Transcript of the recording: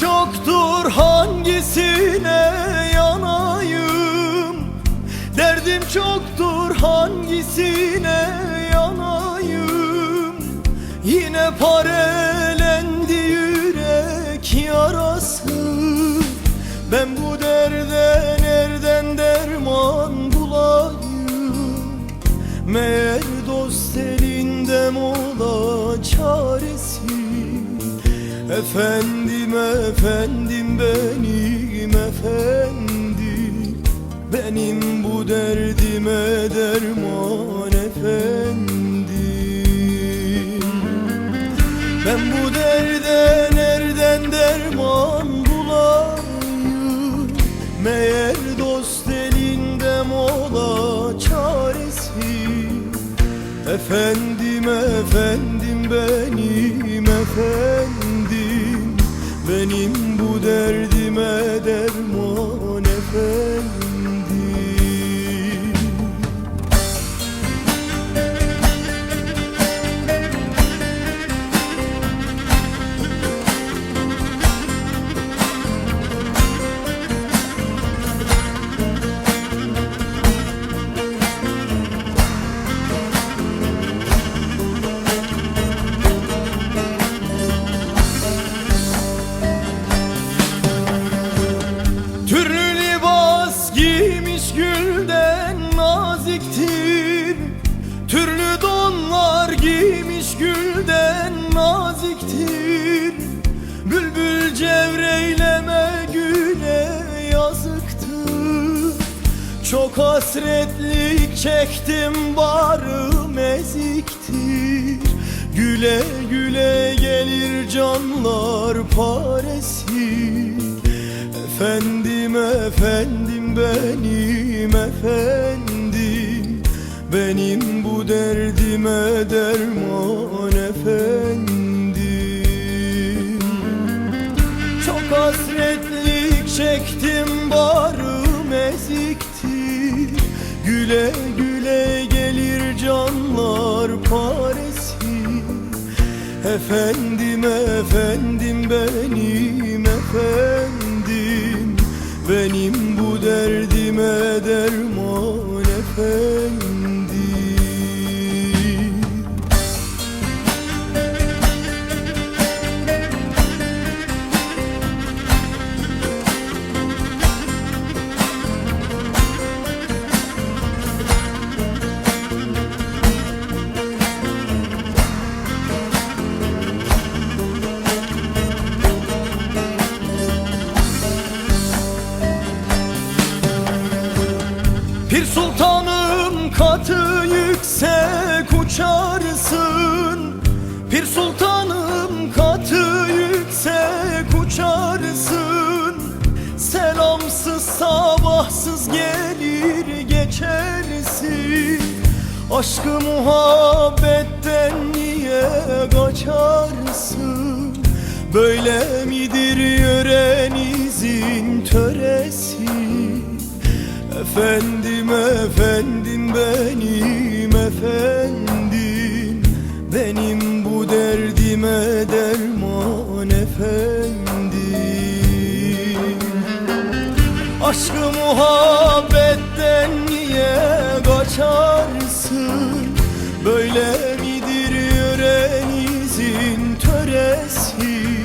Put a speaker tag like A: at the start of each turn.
A: çoktur hangisine yanayım? Derdim çoktur hangisine yanayım? Yine parelendi yürek yarası. Ben bu derde nereden derman bulayım? Meğer dost Efendim efendim benim efendim. Benim bu derdime derman efendim. Ben bu derde nereden derman bulayım? Meğer dost elinde mola çaresi. Efendim efendim benim efendim Türlü donlar giymiş gülden naziktir. Bülbül cevreyleme güle yazıktır. Çok hasretlik çektim barım eziktir. Güle güle gelir canlar paresi. Efendim efendim benim efendim Benim bu derdime derman efendim. Çok hasretlik çektim barım eziktir. Güle güle gelir canlar paresi. Efendim efendim benim efendim. Benim bu derdime derman sabahsız gelir geçersin. Aşkı muhabbetten niye kaçarsın? Böyle midir yörenizin töresi? Efendim efendim benim efendim. Benim bu derdime derman efendim Aşkı muhabbetten niye kaçarsın? Böyle